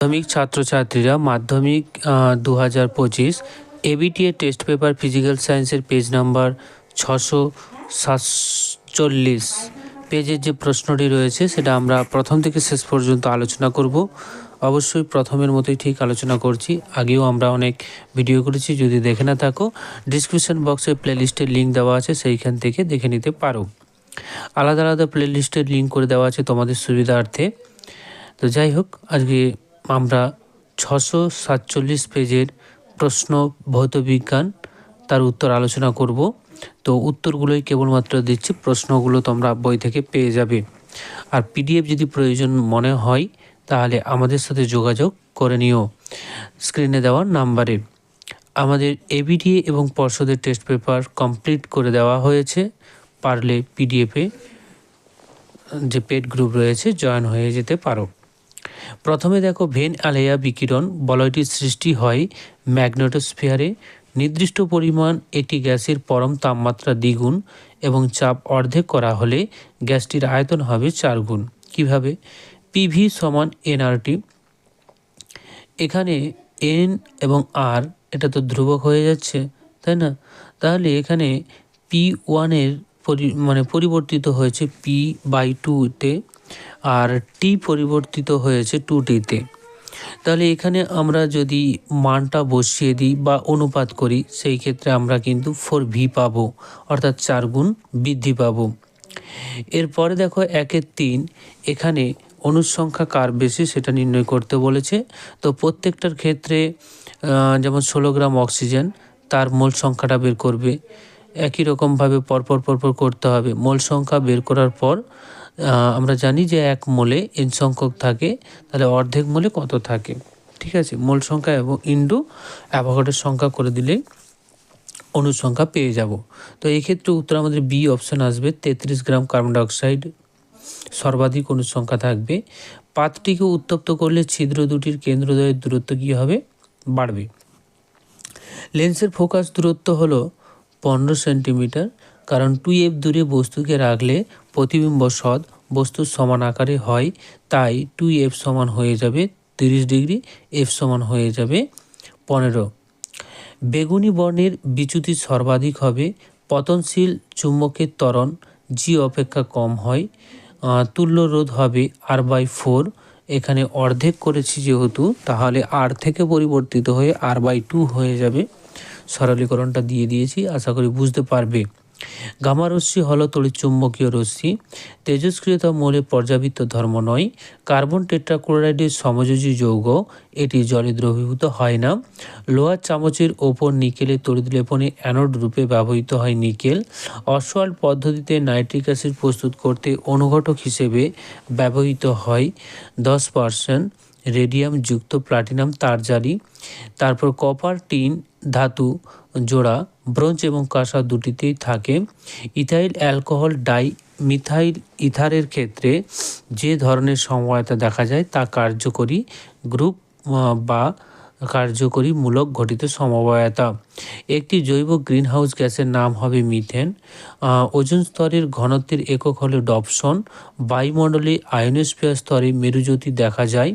মাধ্যমিক ছাত্রছাত্রীরা মাধ্যমিক দু হাজার পঁচিশ এবিটিএ টেস্ট পেপার ফিজিক্যাল সায়েন্সের পেজ নাম্বার ছশো সাতচল্লিশ। পেজের যে প্রশ্নটি রয়েছে, সেটা আমরা প্রথম থেকে শেষ পর্যন্ত আলোচনা করব। অবশ্যই প্রথমের মতোই ঠিক আলোচনা করছি। আগেও আমরা অনেক ভিডিও করেছি, যদি দেখে না থাকো ডিসক্রিপশন বক্সে প্লেলিস্টের লিঙ্ক দেওয়া আছে, সেইখান থেকে দেখে নিতে পারো। আলাদা আলাদা প্লেলিস্টের লিঙ্ক করে দেওয়া আছে তোমাদের সুবিধার্থে। তো যাই হোক, আজকে আমরা ছশো সাতচল্লিশ পেজের প্রশ্ন ভৌত বিজ্ঞান তার উত্তর আলোচনা করব। তো উত্তরগুলোই কেবলমাত্র দিচ্ছি, প্রশ্নগুলো তোমরা বই থেকে পেয়ে যাবে। আর পিডিএফ যদি প্রয়োজন মনে হয়, তাহলে আমাদের সাথে যোগাযোগ করে নিও। স্ক্রিনে দেওয়া নাম্বারে। আমাদের এবিডিএ এবং পর্ষদের টেস্ট পেপার কমপ্লিট করে দেওয়া হয়েছে। পারলে পিডিএফে যে পেড গ্রুপ রয়েছে, জয়েন হয়ে যেতে পারো। প্রথমে দেখো ভেন আলেয়া বিকিরণ বলয়টির সৃষ্টি হয় ম্যাগনেটোস্ফিয়ারে। নির্দিষ্ট পরিমাণ একটি গ্যাসের পরম তাপমাত্রা দ্বিগুণ এবং চাপ অর্ধেক করা হলে গ্যাসটির আয়তন হবে চার গুণ। কীভাবে? পিভি সমান এনআরটি। এখানে এন এবং আর, এটা তো ধ্রুবক হয়ে যাচ্ছে, তাই না? তাহলে এখানে পি ওয়ানের মানে পরিবর্তিত হয়েছে পি বাই টুতে আর টি পরিবর্তিত হয়েছে টু টিতে তাহলে এখানে আমরা যদি মানটা বসিয়ে দিই বা অনুপাত করি, সেই ক্ষেত্রে আমরা কিন্তু ফোর ভি পাবো, অর্থাৎ চার গুণ বৃদ্ধি পাবো। এরপরে দেখো একের তিন, এখানে অনুসংখ্যা কার বেশি সেটা নির্ণয় করতে বলেছে। তো প্রত্যেকটার ক্ষেত্রে যেমন ষোলো গ্রাম অক্সিজেন, তার মোল সংখ্যাটা বের করবে। একই রকমভাবে পরপর পরপর করতে হবে। মোল সংখ্যা বের করার পর আমরা জানি যে এক মোলে এন সংখ্যক থাকে, তাহলে অর্ধেক মোলে কত থাকে? ঠিক আছে? মোল সংখ্যা এবং ইন্ডু অ্যাভোগাডের সংখ্যা করে দিলে অনুসংখ্যা পেয়ে যাব। তো এই ক্ষেত্রে উত্তর আমাদের বি অপশান আসবে, তেত্রিশ গ্রাম কার্বন ডাইঅক্সাইড সর্বাধিক অনুসংখ্যা থাকবে। পাতটিকে উত্তপ্ত করলে ছিদ্র দুটির কেন্দ্রদ্বয়ের দূরত্ব কী হবে? বাড়বে। লেন্সের ফোকাস দূরত্ব হলো পনেরো সেন্টিমিটার, কারণ টু এফ দূরে বস্তুকে রাখলে প্রতিবিম্ব সদ বস্তুর সমান আকারে হয়, তাই টু সমান হয়ে যাবে তিরিশ ডিগ্রি এফ সমান হয়ে যাবে পনেরো। বেগুনি বর্ণের বিচ্যুতি সর্বাধিক হবে, পতনশীল চুম্বকের ত্বরণ জি অপেক্ষা কম হয় তুল্য রোধ হবে আর বাই ফোর এখানে অর্ধেক করেছি যেহেতু, তাহলে আর থেকে পরিবর্তিত হয়ে আর বাই টু হয়ে যাবে। সরলীকরণটা দিয়ে দিয়েছি, আশা করি বুঝতে পারবে। গামা রশ্মি হল চুম্বকীয় রশ্মি। তেজস্ক্রিয়তা মৌলে পর্যাবৃত্ত ধর্ম নয়। কার্বন টেট্রাক্লোরাইডের সমযোজী যৌগ। এটি জলে দ্রবীভূত হয় না। লোহার চামচের ওপর নিকেলের তড়িৎ লেপনে অ্যানোড রূপে ব্যবহৃত হয় নিকেল। অসওয়াল্ট পদ্ধতিতে নাইট্রিক অ্যাসিড প্রস্তুত করতে অনুঘটক হিসেবে ব্যবহৃত হয়। দশ পার্সেন্ট রেডিয়াম যুক্ত প্লাটিনাম তারজালি তারপর কপার টিন ধাতু জোড়া, ব্রোঞ্জ এবং কাঁসা দুটিতেই থাকে। ইথাইল অ্যালকোহল ডাই, মিথাইল ইথারের ক্ষেত্রে যে ধরনের সমবায়তা দেখা যায় তা কার্যকরী গ্রুপ বা কার্যকরী মূলক ঘটিত সমবায়তা। একটি জৈব গ্রিনহাউস গ্যাসের নাম হবে মিথেন। ওজন স্তরের ঘনত্বের একক হলো ডপসন। বায়ুমণ্ডলে আয়নোস্ফিয়ার স্তরে মেরুজ্যোতি দেখা যায়।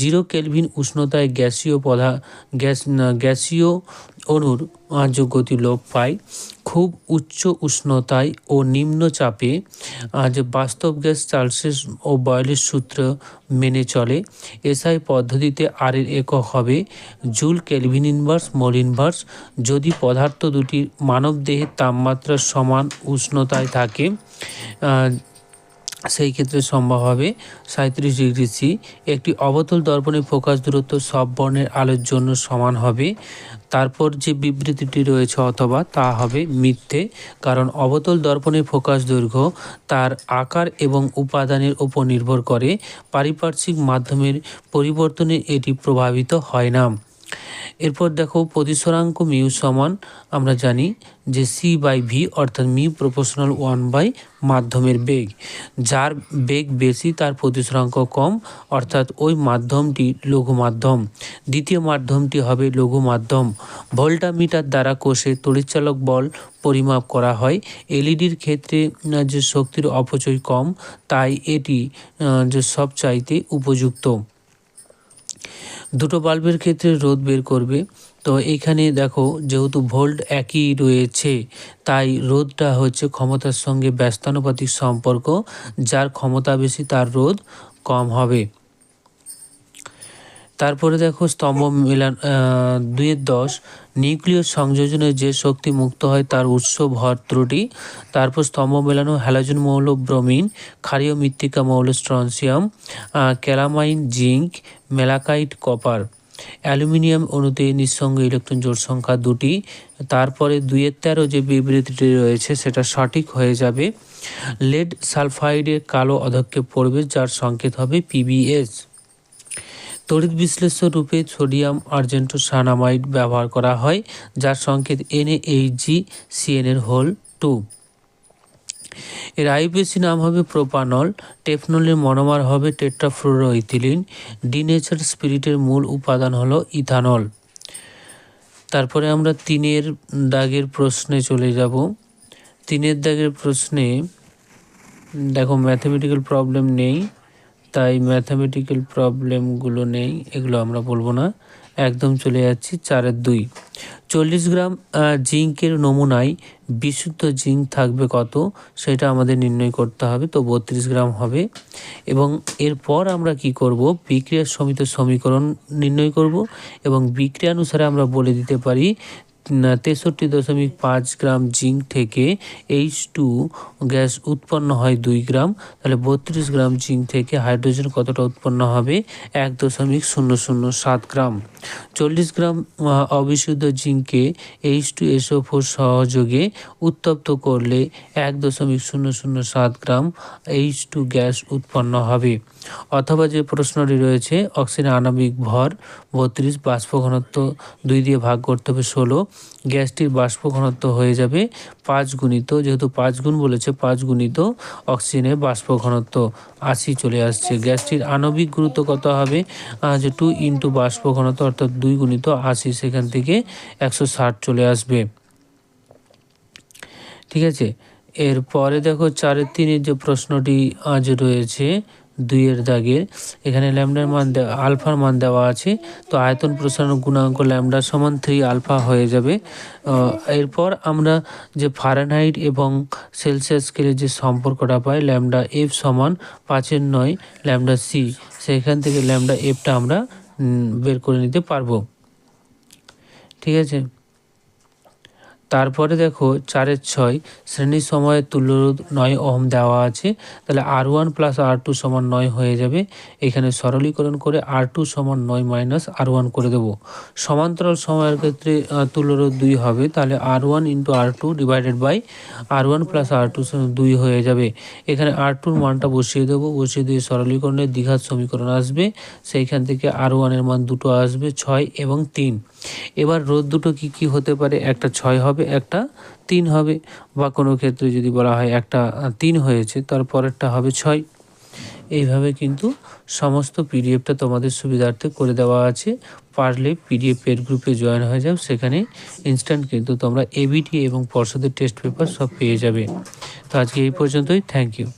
জিরো কেলভিন উষ্ণতায় গ্যাসীয় পদা গ্যাস, গ্যাসীয় অণুর গতি লোপ পায়। খুব উচ্চ উষ্ণতায় ও নিম্ন চাপে যে বাস্তব গ্যাস চার্লসেস ও বয়লের সূত্র মেনে চলে। এসআই পদ্ধতিতে আর এর একক হবে joule kelvin inverse, mole inverse. যদি পদার্থ দুটির মানবদেহের তাপমাত্রা সমান উষ্ণতায় থাকে সেই ক্ষেত্রে সম্ভব হবে সাঁত্রিশ ডিগ্রি সি। একটি অবতল দর্পণের ফোকাস দূরত্ব সব বর্ণের আলোর জন্য সমান হবে। তারপর যে বিবৃতিটি রয়েছে অথবা তা হবে মিথ্যে, কারণ অবতল দর্পণের ফোকাস দৈর্ঘ্য তার আকার এবং উপাদানের উপর নির্ভর করে। পারিপার্শ্বিক মাধ্যমের পরিবর্তনে এটি প্রভাবিত হয় না। এরপর দেখো, প্রতিসরাঙ্ক মিউ সমান, আমরা জানি যে সি বাই ভি অর্থাৎ মিউ প্রপোর্শনাল ওয়ান বাই মাধ্যমের বেগ। যার বেগ বেশি, তার প্রতিসরাঙ্ক কম, অর্থাৎ ওই মাধ্যমটি লঘু মাধ্যম দ্বিতীয় মাধ্যমটি হবে লঘু মাধ্যম ভোল্টামিটার দ্বারা কোষে তড়িৎচালক বল পরিমাপ করা হয়। এলইডির ক্ষেত্রে যে শক্তির অপচয় কম, তাই এটি যে সবচাইতে উপযুক্ত। দুটো বাল্বের ক্ষেত্রে রোদ বের করবে। তো এইখানে দেখো, যেহেতু ভোল্ট একই রয়েছে, তাই রোদটা হচ্ছে ক্ষমতার সঙ্গে ব্যস্তানুপাতিক সম্পর্ক, যার ক্ষমতা বেশি তার রোদ কম হবে। তারপরে দেখো স্তম্ভ মেলান দুইয়ের দশ। নিউক্লিয় সংযোজনে যে শক্তি মুক্ত হয় তার উৎস ভর ত্রুটি। তারপর স্তম্ভ মেলানো হ্যালোজেন মৌল ব্রোমিন, ক্ষারীয় মৃত্তিকা মৌল strontium calamine, zinc, malachite, copper. Aluminium অণুতে নিঃসঙ্গ ইলেকট্রন জোড় সংখ্যা দুটি। তারপরে দুইয়ের তেরো যে বিবৃতিটি রয়েছে সেটা সঠিক হয়ে যাবে। লেড সালফাইডের কালো অধক্ষেপ পড়বে যার সংকেত হবে পিবিএস তড়িৎ বিশ্লেষ্য রূপে সোডিয়াম আর্জেন্টো সানামাইড ব্যবহার করা হয়, যার সংকেত এনএইচজি সিএন এর হোল টু। এর আইপিএসি নাম হবে প্রোপানল, টেফনলের মনোমার হবে টেট্রাফ্লোরোইথিলিন ডিনেচার স্পিরিটের মূল উপাদান হলো ইথানল। তারপরে আমরা তিনের দাগের প্রশ্নে চলে যাব। তিনের দাগের প্রশ্নে, দেখো ম্যাথমেটিক্যাল প্রবলেম নেই। তাই ম্যাথামেটিক্যাল প্রবলেমগুলো নেই, এগুলো আমরা বলব না। একদম চলে যাচ্ছি চারের দুই। চল্লিশ গ্রাম জিঙ্কের নমুনায় বিশুদ্ধ জিঙ্ক থাকবে কত, সেটা আমাদের নির্ণয় করতে হবে, তো বত্রিশ গ্রাম হবে। এবং এরপর আমরা কি করব, বিক্রিয়ার সমিত সমীকরণ নির্ণয় করব, এবং বিক্রিয়া অনুসারে আমরা বলে দিতে পারি তেষট্টি দশমিক পাঁচ গ্রাম জিঙ্ক থেকে এইচ টু গ্যাস উৎপন্ন হয় দুই গ্রাম, তাহলে বত্রিশ গ্রাম জিঙ্ক থেকে হাইড্রোজেন কতটা উৎপন্ন হবে? এক দশমিক শূন্য শূন্য সাত গ্রাম। চল্লিশ গ্রাম অবিশুদ্ধ জিঙ্ককে এইচ টু এসও ফোর সহযোগে উত্তপ্ত করলে এক দশমিক শূন্য শূন্য সাত গ্রাম এইচ টু গ্যাস উৎপন্ন হবে। অথবা যে প্রশ্নটি রয়েছে, অক্সিজেন আণবিক ভর বত্রিশ, বাষ্প ঘনত্ব দুই দিয়ে ভাগ করতে হবে ষোলো, গ্যাসটির বাষ্প ঘনত্ব হয়ে যাবে পাঁচ গুণিত, যেহেতু পাঁচ গুণ বলেছে, পাঁচ গুণিত অক্সিজেনের বাষ্প ঘনত্ব আশি চলে আসছে। গ্যাসটির আণবিক গুরুত্ব কত হবে? যে টু ইন্টু বাষ্প ঘনত্ব অর্থাৎ দুই গুণিত আশি, সেখান থেকে একশো ষাট চলে আসবে। ঠিক আছে? এরপরে দেখো, চারের তিনের যে প্রশ্নটি আজ রয়েছে দুইয়ের দাগের এখানে ল্যামডার মান আলফার মান দেওয়া আছে। তো আয়তন প্রসারণ গুণাঙ্ক ল্যামডা সমান থ্রি আলফা হয়ে যাবে। এরপর আমরা যে ফারেনহাইট এবং সেলসিয়াস স্কেলের যে সম্পর্কটা পাই, ল্যামডা এফ সমান পাঁচের নয়, ল্যামডা সি। সেখান থেকে ল্যামডা এফটা আমরা বের করে নিতে পারব। ঠিক আছে? তারপরে দেখো চারের ছয় শ্রেণির সময়ের তুল্যরোধ নয় ওহম দেওয়া আছে, তাহলে R one plus R two সমান নয় হয়ে যাবে। এখানে সরলীকরণ করে আর টু সমান নয় মাইনাস আর ওয়ান করে দেবো। সমান্তরাল সময়ের ক্ষেত্রে তুল্যরোধ দুই হবে, তাহলে R one into R two divided by R one plus R two দুই হয়ে যাবে। এখানে আর টুর মানটা বসিয়ে দেবো, বসিয়ে দিয়ে সরলীকরণের দীঘার সমীকরণ আসবে, সেইখান থেকে আর ওয়ানের মান দুটো আসবে, ছয় এবং তিন। এবার রোদ দুটো কি কি হতে পারে? একটা ছয় হবে একটা তিন হবে বা কোনো ক্ষেত্রে যদি বলা হয় একটা তিন হয়েছে, তার পরেরটা হবে ছয়। এইভাবে কিন্তু সমস্ত পিডিএফটা তোমাদের সুবিধার্থে করে দেওয়া আছে। পারলে পিডিএফ পেড গ্রুপে জয়েন হয়ে যাও, সেখানে ইনস্ট্যান্ট কিন্তু তোমরা এবিটি এবং পর্ষদের টেস্ট পেপার সব পেয়ে যাবে। তো আজকে এই পর্যন্তই থ্যাংক ইউ